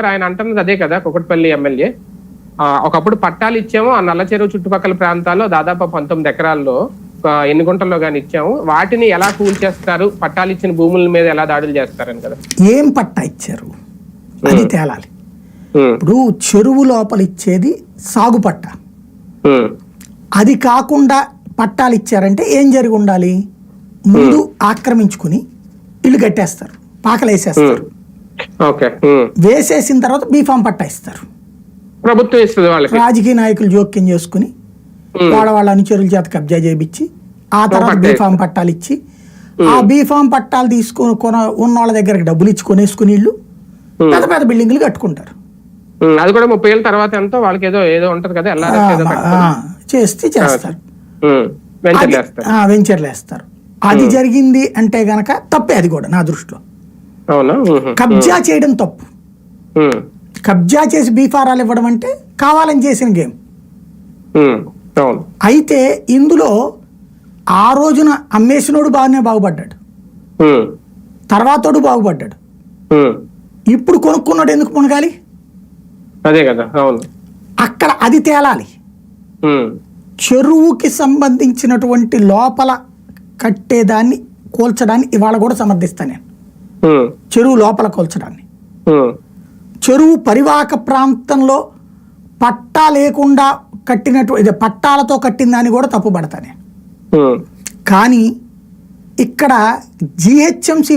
గారు ఆయన అంటున్నది అదే కదా కుకట్పల్లి ఎమ్మెల్యే. ఒకప్పుడు పట్టాలు ఇచ్చాము ఆ నల్ల చెరువు చుట్టుపక్కల ప్రాంతాల్లో దాదాపు పంతొమ్మిది ఎకరాల్లో ఎన్ని గుంటల్లో కానీ ఇచ్చాము. వాటిని ఎలా కూల్ చేస్తారు? పట్టాలు ఇచ్చిన భూముల మీద ఎలా దాడులు చేస్తారని కదా. ఏం పట్టా ఇచ్చారు? అది తేలాలి. ఇప్పుడు చెరువు లోపల ఇచ్చేది సాగు పట్టా. అది కాకుండా పట్టాలు ఇచ్చారంటే ఏం జరిగి ఉండాలి? ముందు ఆక్రమించుకుని ఇల్లు కట్టేస్తారు పాకలు వేసేస్తారు ఓకే ఉమ్. వేసేసిన తర్వాత బీఫామ్ పట్టా ఇస్తారు ప్రభుత్వం ఇస్తుంది వాళ్ళకి. రాజకీయ నాయకులు జోక్యం చేసుకుని వాళ్ళ వాళ్ళ అనుచరుల చేత కబ్జా చేయించి ఆ తర్వాత బీఫామ్ పట్టాలు ఇచ్చి ఆ బీఫామ్ పట్టాలు తీసుకొని కొన ఉన్న వాళ్ళ దగ్గరికి డబ్బులు ఇచ్చి కొనేసుకుని ఇల్లు పెద్ద పెద్ద బిల్డింగ్లు కట్టుకుంటారు. అది కూడా ముప్పై ఏళ్ళ తర్వాత ఎంతో వాళ్ళకి ఏదో ఏదో ఉంటది కదా చేస్తే చేస్తారు. వెంచర్లు వేస్తారు అది జరిగింది అంటే గనక తప్పే అది కూడా నా దృష్టిలో. కబ్జా చేయడం తప్పు. కబ్జా చేసి బీఫారాలు ఇవ్వడం అంటే కావాలని చేసిన గేమ్. అయితే ఇందులో ఆ రోజున అమ్మేసినోడు బాగానే బాగుపడ్డాడు. తర్వాతోడు బాగుపడ్డాడు. ఇప్పుడు కొనుక్కున్నాడు ఎందుకు మునగాలి? అదే కదా అవును. అక్కడ అది తేలాలి. చెరువుకి సంబంధించినటువంటి లోపల కట్టేదాన్ని కూల్చడాన్ని ఇవాళ కూడా సమర్థిస్తాను నేను. చెరువు లోపల కూల్చడాన్ని. చెరువు పరివాహక ప్రాంతంలో పట్టా లేకుండా కట్టినట్టు ఇది పట్టాలతో కట్టిన దాన్ని కూడా ఉమ్. కానీ ఇక్కడ జిహెచ్ఎంసి